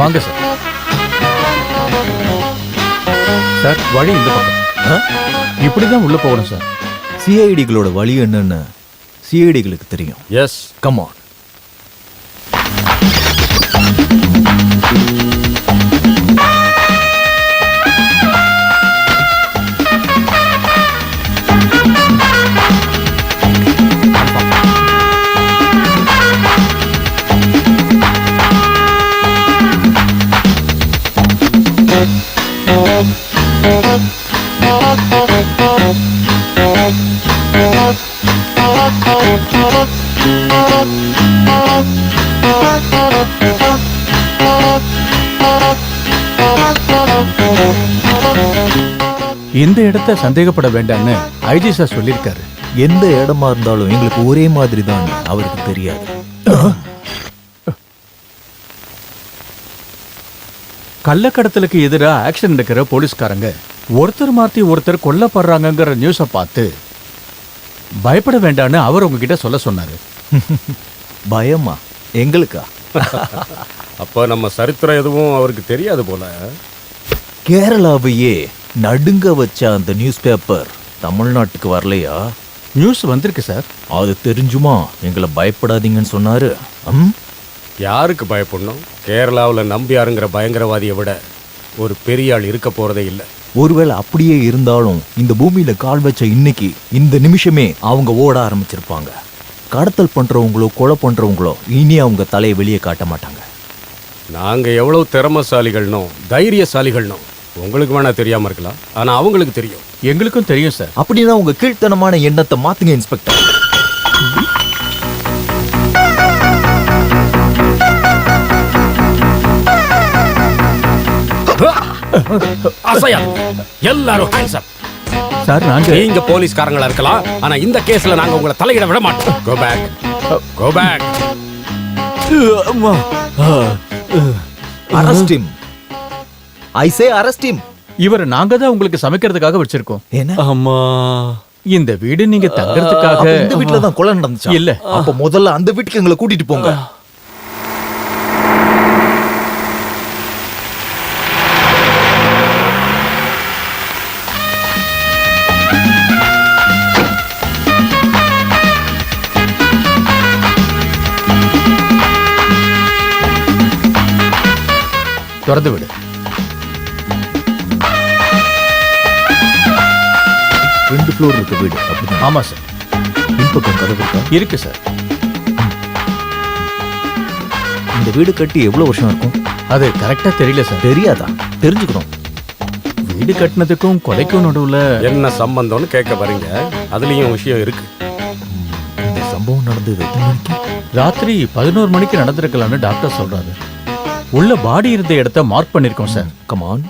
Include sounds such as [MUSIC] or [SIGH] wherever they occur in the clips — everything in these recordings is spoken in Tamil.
வாங்க சார் சார் வழி இந்த பக்கம். இப்படிதான் உள்ள போகணும் சார் சிஐடிகளோட வழி என்னன்னு சிஐடிகளுக்கு தெரியும். எஸ் கமான் இந்த இடத்த சந்தேகப்பட வேண்டாம்னு ஐஜி சார் சொல்லியிருக்காரு. எந்த இடமா இருந்தாலும் எங்களுக்கு ஒரே மாதிரி தான் அவருக்கு தெரியாது. கள்ளக்கடத்தலுக்கு எதிராக ஆக்ஷன் எடுக்கிற போலீஸ்காரங்க ஒருத்தர் மாத்தி ஒருத்தர் கொல்லப்படுறாங்கங்கிற நியூஸை பார்த்து பயப்பட வேண்டாம்னு அவர் உங்ககிட்ட சொல்ல சொன்னாரு. பயமா? எங்களுக்கா? [LAUGHS] அப்போ நம்ம சரித்திரம் எதுவும் அவருக்கு தெரியாது போல. கேரளாவையே நடுங்க வச்ச அந்த நியூஸ் பேப்பர் தமிழ்நாட்டுக்கு வரலையா? நியூஸ் வந்திருக்கு சார் அது தெரிஞ்சுமா? எங்களை பயப்படாதீங்கன்னு சொன்னாரு. ம்? யாருக்கு பயப்படணும்? கேரளாவில் நம்பியாருங்கிற பயங்கரவாதியை விட ஒரு பெரிய ஆள் இருக்க போறதே இல்லை. ஒருவேளை அப்படியே இருந்தாலும் இந்த பூமியில கால் வச்ச இன்னைக்கு இந்த நிமிஷமே அவங்க ஓட ஆரம்பிச்சிருப்பாங்க. கடத்தல் பண்றவங்களோ கொலை பண்றவங்களோ இனி அவங்க தலையை வெளியே காட்ட மாட்டாங்க. நாங்க எவ்வளவு திறமசாலிகள்னோ தைரியசாலிகள்னோ உங்களுக்கு வேணா தெரியாம இருக்கலாம். ஆனா அவங்களுக்கு தெரியும். எங்களுக்கும் தெரியும் சார் அப்படின்னா உங்க கீழ்த்தனமான எண்ணத்தை மாத்துங்க இன்ஸ்பெக்டர் அசையா எல்லாரும் hands up. சார் நாங்க நீங்க போலீஸ்காரங்களா இருக்கலாம் ஆனா இந்த கேஸ்ல நாங்க உங்களை தலையிட விட மாட்டோம். Go back go back arrest him. I say arrest him. இவர் நாங்க தான் உங்களுக்கு சமைக்கிறதுக்காக வச்சிருக்கோம். என்ன? அம்மா. இந்த வீடு நீங்க தங்கறதுக்காக இந்த வீட்ல தான் கொலை நடந்துச்சா? இல்ல. அப்ப முதல்ல அந்த வீட்டுக்கு எங்களை கூட்டிட்டு போங்க. திறந்து விடு. ரெண்டு ஃப்ளோர் இருக்க வீடு. அப்படிதான் ஆமா சார் பின்பக்கம் கதவு இருக்கா இருக்கு சார் இந்த வீடு கட்டி எவ்வளவு வருஷம் இருக்கும் அது கரெக்டா தெரியல சார் தெரியாதா? தெரிஞ்சுக்கணும். வீடு கட்டினதுக்கும் கொலைக்கும் நடுவுல என்ன சம்பந்தம்னு கேட்க வரீங்க. அதுலயும் விஷயம் இருக்கு. இந்த சம்பவம் நடந்தது எத்தனை மணிக்கு? ராத்திரி பதினோரு மணிக்கு நடந்திருக்கலாம்னு டாக்டர் சொல்றாரு. உள்ள பாடி இருந்த இடத்த மார்க் பண்ணிருக்கோம் sir come on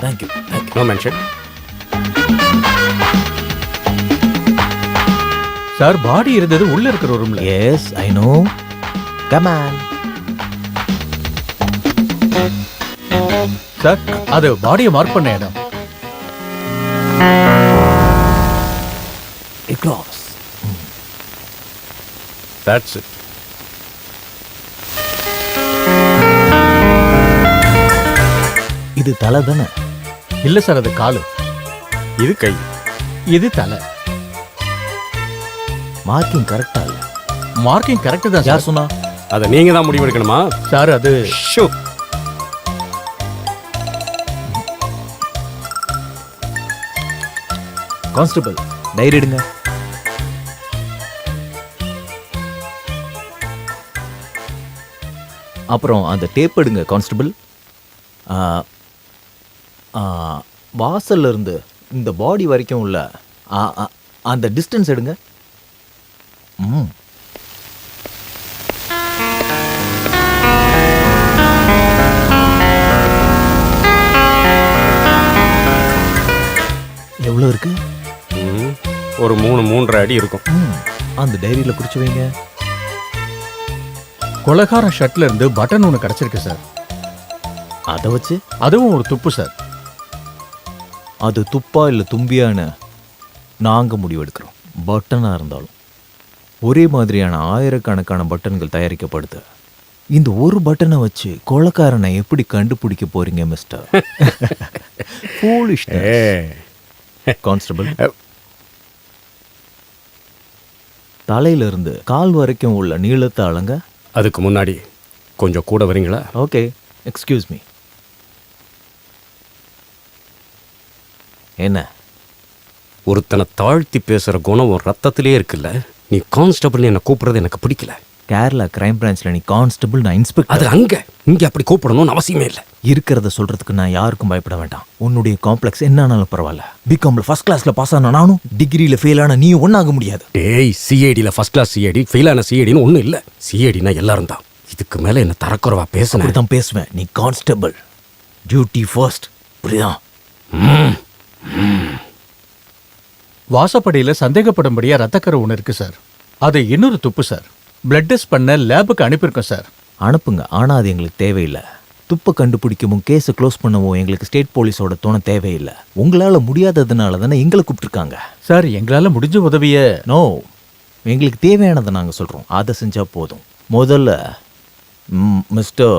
thank you thank you no mention sir body இருந்தது உள்ள இருக்கிற ரூம்ல yes I know come on sir அது பாடியை மார்க் பண்ண இடம். Across தட்ஸ் இட் இது தலை தானே? இல்ல சார் அது காலு. இது கை. இது தலை. மார்க்கிங் கரெக்டா இல்ல? மார்க்கிங் கரெக்ட் தான் யார் சார் சொன்னா? அதை நீங்க தான் முடிவெடுக்கணுமா சார் அது ஷோ. கான்ஸ்டபிள் டைரி எடுங்க. அப்புறம் அந்த டேப் எடுங்க கான்ஸ்டபிள் வாசல்லேருந்து இந்த பாடி வரைக்கும் உள்ள அந்த டிஸ்டன்ஸ் எடுங்க. ம். எவ்வளோ இருக்கு? ஒரு மூணு மூன்றரை அடி இருக்கும். அந்த டைரியில் குறிச்சு வைங்க. கொலகார ஷர்ட்ல இருந்து பட்டன் ஒன்று கிடச்சிருக்கு சார். அதை வச்சு? அதுவும் ஒரு துப்பு சார். அது துப்பா இல்ல தும்பியான்னு நாங்க முடிவெடுக்கிறோம். பட்டனா இருந்தாலும். ஒரே மாதிரியான ஆயிரக்கணக்கான பட்டன்கள் தயாரிக்கப்படுது. இந்த ஒரு பட்டனை வச்சு கொலக்காரனை எப்படி கண்டுபிடிக்க போறீங்க மிஸ்டர் [LAUGHS] Foolishness. கான்ஸ்டபிள் தலையில இருந்து கால் வரைக்கும் உள்ள நீளத்தை அளங்க அதுக்கு முன்னாடி கொஞ்சம் கூட வரீங்களா? ஓகே எக்ஸ்கியூஸ் மீ என்ன? ஒருத்தனை தாழ்த்தி பேசுற குணம் உன் ரத்தத்திலே இருக்குல்ல? நீ கான்ஸ்டபிள் என்ன கூப்பிடுறது எனக்கு பிடிக்கல. கேரளா கிரைம் பிரான்ச்ல நீ கான்ஸ்டபிள் நான் இன்ஸ்பெக்டர் அது அங்க. இங்க அப்படி கூப்பிடணும்னு அவசியமே இல்லை. இருக்கிறத சொல்றதுக்கு நான் யாருக்கும் பயப்பட வேண்டாம். உன்னுடைய காம்ப்ளெக்ஸ் என்னானாலும் பரவாயில்ல. பிகாம்ல ஃபர்ஸ்ட் கிளாஸ்ல பாஸ் ஆன நானும் டிகிரியில ஃபெயில் ஆன நீயும் ஒன்னாக முடியாது. டேய் சிஐடியில் ஃபர்ஸ்ட் கிளாஸ் சிஐடி ஃபெயிலான சிஐடின்னு ஒன்றும் இல்லை. சிஐடினா எல்லாரும் தான் இதுக்கு மேலே என்ன தரக்குறவா பேசினேன் அப்படிதான் பேசுவேன். நீ கான்ஸ்டபிள் டியூட்டி ஃபர்ஸ்ட் புரியுதா வாசப்படியில சந்தேகப்படும்படியா ரத்தக்கரை ஒன்று இருக்கு சார். அது இன்னொரு துப்பு சார். பிளட் டெஸ்ட் பண்ண லேபுக்கு அனுப்பியிருக்கோம் சார். அனுப்புங்க. ஆனா அது எங்களுக்கு தேவையில்லை. துப்பை கண்டுபிடிக்கவும் கேஸை க்ளோஸ் பண்ணவும் எங்களுக்கு ஸ்டேட் போலீஸோட துணை தேவையில்லை. உங்களால முடியாததுனால தானே எங்களை கூப்பிட்டுருக்காங்க. சார் எங்களால முடிஞ்ச உதவிய நோ. எங்களுக்கு தேவையானதை நாங்கள் சொல்கிறோம் அதை செஞ்சால் போதும். முதல்ல மிஸ்டர்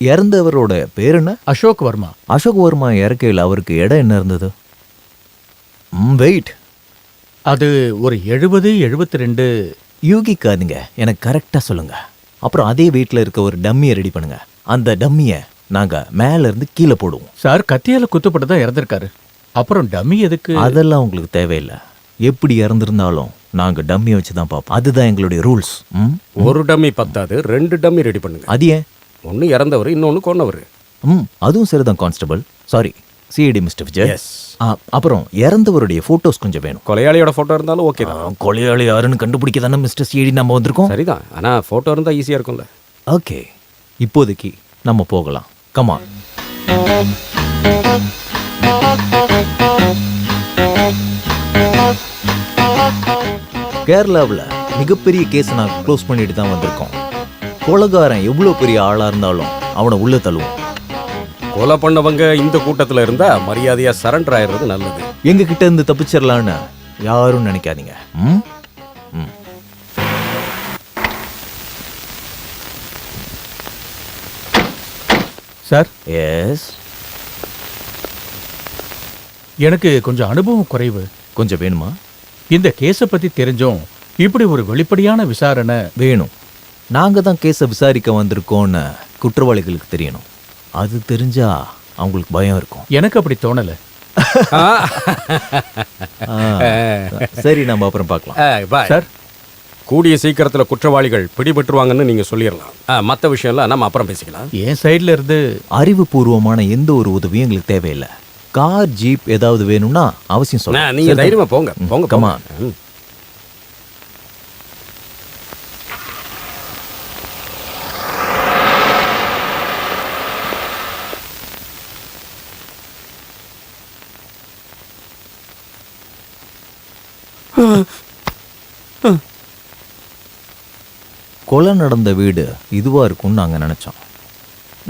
இறந்தவரோட பேர் என்ன? அசோக் வர்மா. அசோக் வர்மா இறக்கையில் அவருக்கு இடம் என்ன இருந்தது? வெயிட் அது ஒரு எழுபது எழுபத்தி ரெண்டு யூகிக்காதீங்க. எனக்கு கரெக்டாக சொல்லுங்க. அப்புறம் அதே வீட்டில் இருக்க ஒரு டம்மியை ரெடி பண்ணுங்க. அந்த டம்மியை நாங்கள் மேல இருந்து கீழே போடுவோம். சார் கத்தியால குத்துப்பட்டு தான் இறந்திருக்காரு. அப்புறம் டம்மி எதுக்கு? அதெல்லாம் உங்களுக்கு தேவையில்லை. எப்படி இறந்திருந்தாலும் நாங்கள் டம்மியை வச்சு தான் பார்ப்போம். அதுதான் எங்களுடைய ரூல்ஸ் ம்? ஒரு டம்மி பத்தாது ரெண்டு டம்மி ரெடி பண்ணுங்க. அது ஏன்? ஒன்று இறந்தவர் இன்னொன்று கொன்னவர். ம் அதுவும் சரிதான் constable sorry CID mister Vijay yes அப்புறம் இறந்தவருடைய ஃபோட்டோஸ் கொஞ்சம் வேணும். கொலையாளியோட ஃபோட்டோ இருந்தாலும் ஓகே தான். கொலையாளி யாருன்னு கண்டுபிடிக்க தானே மிஸ்டர் சிஐடி நம்ம வந்திருக்கோம்? சரிதான். ஆனால் ஃபோட்டோ இருந்தால் ஈஸியாக இருக்கும்ல. ஓகே இப்போதைக்கு நம்ம போகலாம். கமான் கேரளாவில் மிகப்பெரிய கேஸை நான் க்ளோஸ் பண்ணிட்டு தான் வந்திருக்கோம். கொலகாரன் எவ்வளோ பெரிய ஆளாக இருந்தாலும் அவனை உள்ள தள்ளுவோம். கொலை பண்ணவங்க இந்த கூட்டத்தில் இருந்தால் மரியாதையாக சரண்டர் ஆயிடுறது நல்லது. எங்க கிட்ட இருந்து தப்பிச்சிடலான்னு யாரும் நினைக்காதீங்க. ம்? ம். சார்? எஸ் எனக்கு கொஞ்சம் அனுபவம் குறைவு. கொஞ்சம் வேணுமா? இந்த கேஸை பத்தி தெரிஞ்சும் இப்படி ஒரு வெளிப்படையான விசாரணை வேணும். நாங்க தான் கேஸை விசாரிக்க வந்திருக்கோம்னு குற்றவாளிகளுக்கு தெரியணும். அது தெரிஞ்சா அவங்களுக்கு பயம் இருக்கும். எனக்கு அப்படி தோணல. [LAUGHS] ஆ, சரி நம்ம அப்புறம் பார்க்கலாம். சார். கூடிய சீக்கிரத்தில் குற்றவாளிகள் பிடிபட்டுருவாங்கன்னு நீங்கள் சொல்லிடலாம். மற்ற விஷயம்லாம் நம்ம அப்புறம் பேசிக்கலாம். என் சைடுல இருந்து அறிவுபூர்வமான எந்த ஒரு உதவியும் எங்களுக்கு தேவையில்லை. கார் ஜீப் ஏதாவது வேணும்னா அவசியம் அண்ணா, சொல்லுங்க நீங்க தைரியமா போங்க. போங்க come போங்க. on. ம். கொலை நடந்த வீடு இதுவா இருக்கும்னு நாங்க நினைச்சோம்.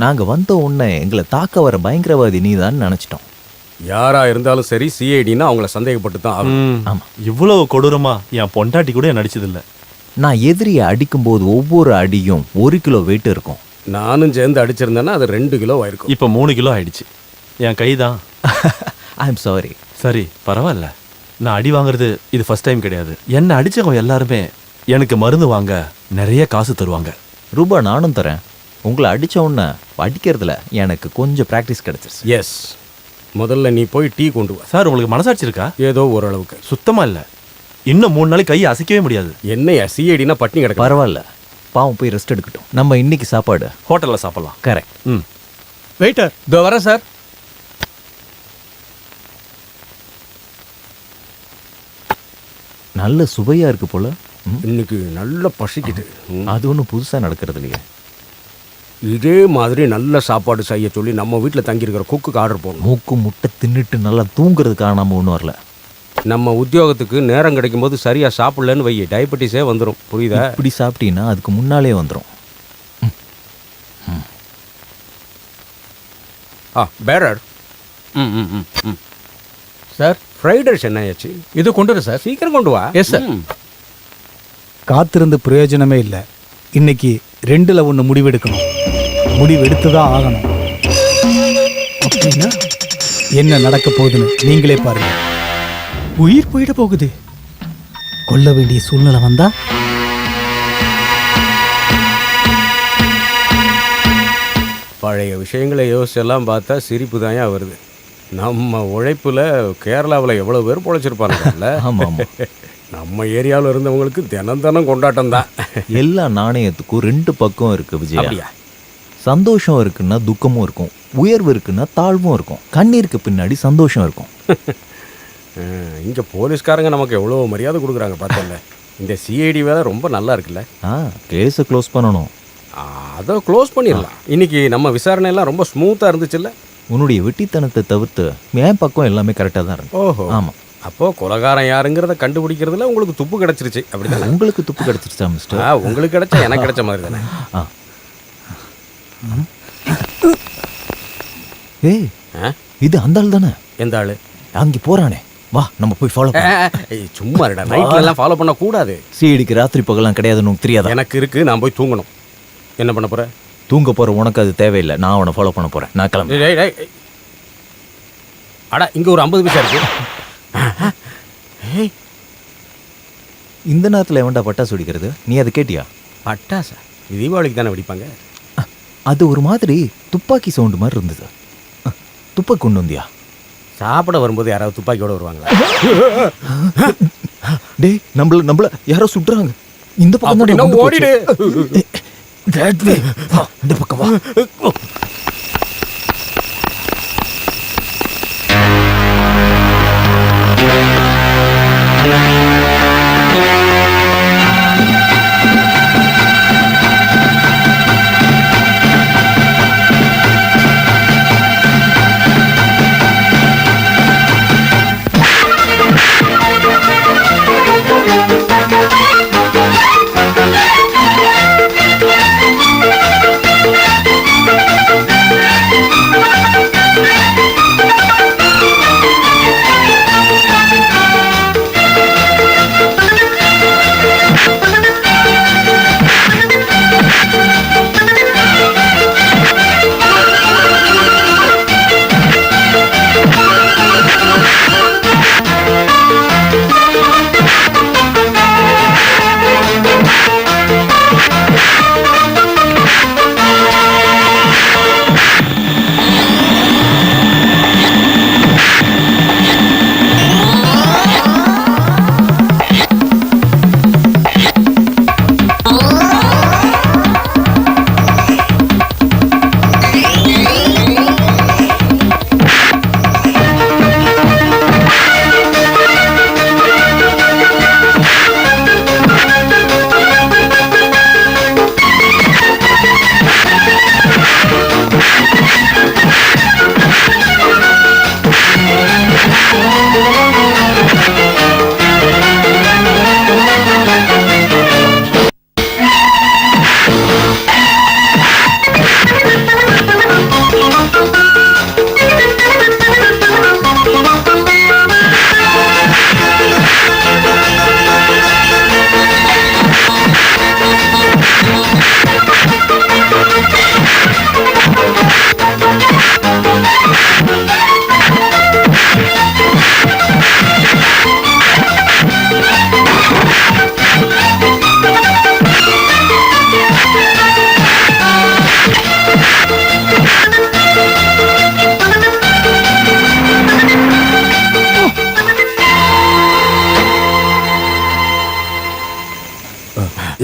நாங்க வந்த உடனே எங்களை தாக்க வர பயங்கரவாதி நீதான் நினைச்சிட்டோம். யாரா இருந்தாலும் சரி சிஐடினா அவங்கள சந்தேகப்பட்டு தான் ஆகணும். ஆமா. இவ்வளவு கொடூரமா என் பொண்டாட்டி கூட நடிச்சதில்ல நான் எதிரியை அடிக்கும்போது ஒவ்வொரு அடியும் ஒரு கிலோ வெயிட் இருக்கும். நானும் சேர்ந்து அடிச்சிருந்தேன்னா அது ரெண்டு கிலோ ஆயிருக்கும். இப்ப மூணு கிலோ ஆயிடுச்சு. என் கைதான். ஐ எம் சாரி சரி பரவாயில்ல. நான் அடி வாங்குறது இது ஃபர்ஸ்ட் டைம் கிடையாது. என்ன அடிச்சவங்க எல்லாருமே எனக்கு மருந்து வாங்க நிறைய காசு தருவாங்க. ரூபா நானும் தரேன். உங்களை அடிச்ச உடனே அடிக்கிறதுல எனக்கு கொஞ்சம் ப்ராக்டிஸ் கிடைச்சிருச்சு. எஸ் முதல்ல நீ போய் டீ கொண்டு வா. சார் உங்களுக்கு மனசாட்சி இருக்கா ஏதோ ஓரளவுக்கு. சுத்தமா இல்ல. இன்னும் மூணு நாளைக்கு கையை அசைக்கவே முடியாது. என்னையா சிஐடினா பட்டினி கிடக்க பரவாயில்ல. பாவம் போய் ரெஸ்ட் எடுக்கட்டும். நம்ம இன்னைக்கு சாப்பாடு. ஹோட்டல்ல சாப்பிடலாம். கரெக்ட் ம். வெயிட்டர் இதோ வரேன் சார் நல்ல சுவையா இருக்கு போல. இன்னைக்கு நல்ல பசிக்குது. அது ஒன்றும் புதுசா நடக்கிறது இல்லையே. இதே மாதிரி நல்ல சாப்பாடு செய்ய சொல்லி நம்ம வீட்டில் தங்கியிருக்கிற குக்குக்கு ஆர்டர் போடணும். மூக்கு முட்டை தின்னுட்டு நல்லா தூங்குறதுக்காக நம்ம ஒன்றும் வரல. நம்ம உத்தியோகத்துக்கு நேரம் கிடைக்கும் போது சரியா சாப்பிடலன்னு வை டயபெட்டிஸே வந்துடும் புரியுதா? இப்படி சாப்பிட்டீங்கன்னா அதுக்கு முன்னாலே வந்துடும் ஆ பேரர் ம் ம் ம் ம். சார். ஃப்ரைட் ரைஸ் என்ன ஆச்சு இது கொண்டு வர சார். சீக்கிரம் கொண்டு வா. Sir. ம். காத்திருந்து பிரயோஜனமே இல்லை. இன்னைக்கு ரெண்டுல ஒன்று முடிவெடுக்கணும். முடிவெடுத்து தான் ஆகணும். அப்படின்னா என்ன நடக்க போகுதுன்னு நீங்களே பாருங்க. உயிர் போயிட போகுது. கொல்ல வேண்டிய சூழ்நிலை வந்தா? பழைய விஷயங்களை யோசிச்செல்லாம் பார்த்தா சிரிப்பு தாயா வருது. நம்ம உழைப்புல கேரளாவில் எவ்வளோ பேர் பொழைச்சிருப்பாங்கல்ல? ஆமா ஆமா நம்ம ஏரியாவில் இருந்தவங்களுக்கு தினம் தினம் கொண்டாட்டம் தான். எல்லா நாணயத்துக்கும் ரெண்டு பக்கம் இருக்கு விஜயா. சந்தோஷம் இருக்குன்னா துக்கமும் இருக்கும். உயர்வு இருக்குன்னா தாழ்வும் இருக்கும். கண்ணீருக்கு பின்னாடி சந்தோஷம் இருக்கும். இங்கே போலீஸ்காரங்க நமக்கு எவ்வளோ மரியாதை கொடுக்குறாங்க பார்த்தல. இந்த சிஐடி வேலை ரொம்ப நல்லா இருக்குல்ல? ஆ கேஸை க்ளோஸ் பண்ணணும். அதை க்ளோஸ் பண்ணிடலாம். இன்னைக்கு நம்ம விசாரணை எல்லாம் ரொம்ப ஸ்மூத்தாக இருந்துச்சுல்ல? உன்னுடைய வெட்டித்தனத்தை தவிர்த்து என் பக்கம் எல்லாமே கரெக்டாக தான் இருக்கு. ஓஹோ. ஆமா. அப்போ கொலகாரன் யாருங்கிறத கண்டுபிடிக்கிறதுல உங்களுக்கு துப்பு கிடைச்சிருச்சு. அப்படிதானே? உங்களுக்கு துப்பு கிடைச்சிருச்சா மிஸ்டர் ஆ உங்களுக்கு கிடைச்சா எனக்கு கிடைச்ச மாதிரி தானே? ஆ. ஏய்? இது அந்த ஆள் தானே? எந்த ஆளு? அங்கே போறானே. வா நம்ம போய் ஃபாலோ சும்மா இருடா. நைட்ல எல்லாம் ஃபாலோ பண்ண கூடாது சிஐடிக்கு ராத்திரி பகலாம் கிடையாதுன்னு தெரியாதா? எனக்கு இருக்கு நான் போய் தூங்கணும். என்ன பண்ண போற? தூங்க போற உனக்கு அது தேவையில்லை. நான் அவனை ஃபாலோ பண்ண போறேன். நான் கிளம்பு டேய், டேய், டேய். அடா இங்க ஒரு ஐம்பது பைசா இருக்கு. ஏய், இந்த நேரத்தில் எவன்டா பட்டாசு வெடிக்கிறது? நீ அதை கேட்டியா? பட்டாசா? இது தீபாவளிக்கு தானே வெடிப்பாங்க? அது ஒரு மாதிரி துப்பாக்கி சவுண்டு மாதிரி இருந்தது. அஹ், துப்பாக்கி கொண்டு வந்தியா? சாப்பிட வரும்போது யாராவது துப்பாக்கியோட வருவாங்களா? டேய் நம்மள நம்மள யாரோ சுடுறாங்க இந்த பக்கம் தான் அப்படின்னா குண்டு ஓடிடு. దాట్ వే పక్కవా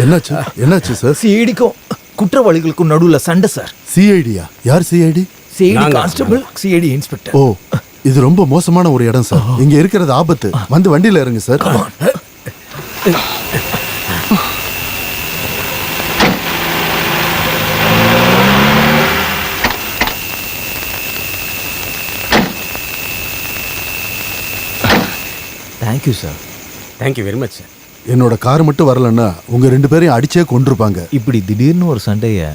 என்னாச்சு? என்னாச்சு சார் சிஐடிக்கும் குற்றவாளிகளுக்கும் நடுவுல சண்டை சார் சிஐடியா? யார் CID? CID. Constable CID inspector. ஓ இது ரொம்ப மோசமான ஒரு இடம் சார் இங்க இருக்கிறது ஆபத்து. வந்து வண்டியில இருங்க sir thank you sir thank you very much sir என்னோட கார் மட்டும் வரலன்னா உங்க ரெண்டு பேரையும் அடிச்சே கொண்டிருப்பாங்க இப்படி திடீர்னு ஒரு சண்டையை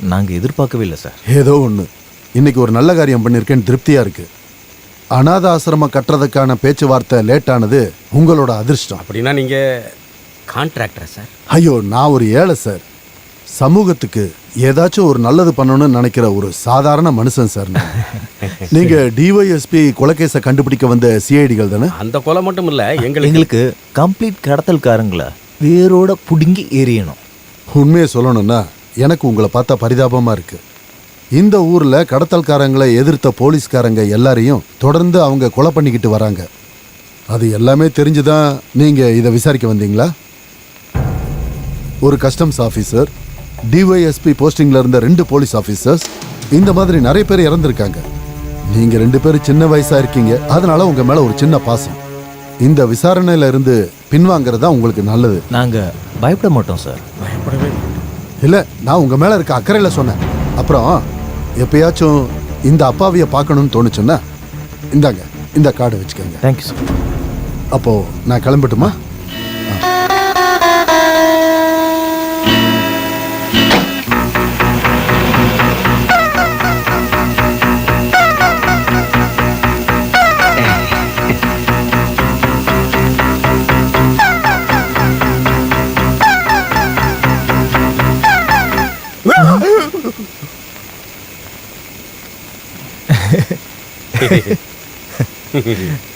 நாங்கள் எதிர்பார்க்கவே இல்லை சார். ஏதோ ஒண்ணு. இன்னைக்கு ஒரு நல்ல காரியம் பண்ணிருக்கேன்னு திருப்தியா இருக்கு. அனாத ஆசிரமம் கட்டுறதுக்கான பேச்சுவார்த்தை லேட் ஆனது உங்களோட அதிர்ஷ்டம். அப்படின்னா நீங்கள் கான்ட்ராக்டரா சார்? ஐயோ நான் ஒரு ஏழை சார். சமூகத்துக்கு ஏதாச்சும் ஒரு நல்லது பண்ணணும்னு நினைக்கிற ஒரு சாதாரண மனுஷன் சார் நான். [LAUGHS] நீங்க டிஒய்எஸ்பி கொலைகேஸை கண்டுபிடிக்க வந்த சிஐடிகள் தானே? அந்த கொலை மட்டும் இல்லை எங்களுக்கு. எங்களுக்கு கம்ப்ளீட் கடத்தல்காரங்களை வேரோட புடுங்கி எறியணும். உண்மையை சொல்லணும்னா எனக்கு உங்களை பார்த்தா பரிதாபமா இருக்கு. இந்த ஊர்ல கடத்தல்காரங்களை எதிர்த்த போலீஸ்காரங்க எல்லாரையும் தொடர்ந்து அவங்க கொலை பண்ணிக்கிட்டு வராங்க. அது எல்லாமே தெரிஞ்சுதான் நீங்க இதை விசாரிக்க வந்தீங்களா? ஒரு கஸ்டம்ஸ் ஆஃபீஸர் டிஒய்எஸ்பி போஸ்டிங்ல இருந்த ரெண்டு போலீஸ் ஆஃபீஸர்ஸ் இந்த மாதிரி நிறைய பேர் இறந்திருக்காங்க. நீங்க ரெண்டு பேரும் சின்ன வயசா இருக்கீங்க அதனால உங்க மேல ஒரு சின்ன பாசம். இந்த விசாரணையில இருந்து பின்வாங்கிறது தான் உங்களுக்கு நல்லது. நாங்கள் பயப்பட மாட்டோம் சார். பயப்படவே இல்லை. இல்ல நான் உங்க மேல இருக்க அக்கறையில சொன்னேன். அப்புறம் எப்பயாச்சும் இந்த அப்பாவிய பார்க்கணும்னு தோணுச்சுன்னா இந்தாங்க இந்த கார்டு வச்சுக்கோங்க. தேங்க்யூ சார் அப்போ நான் கிளம்பட்டுமா? フフフ。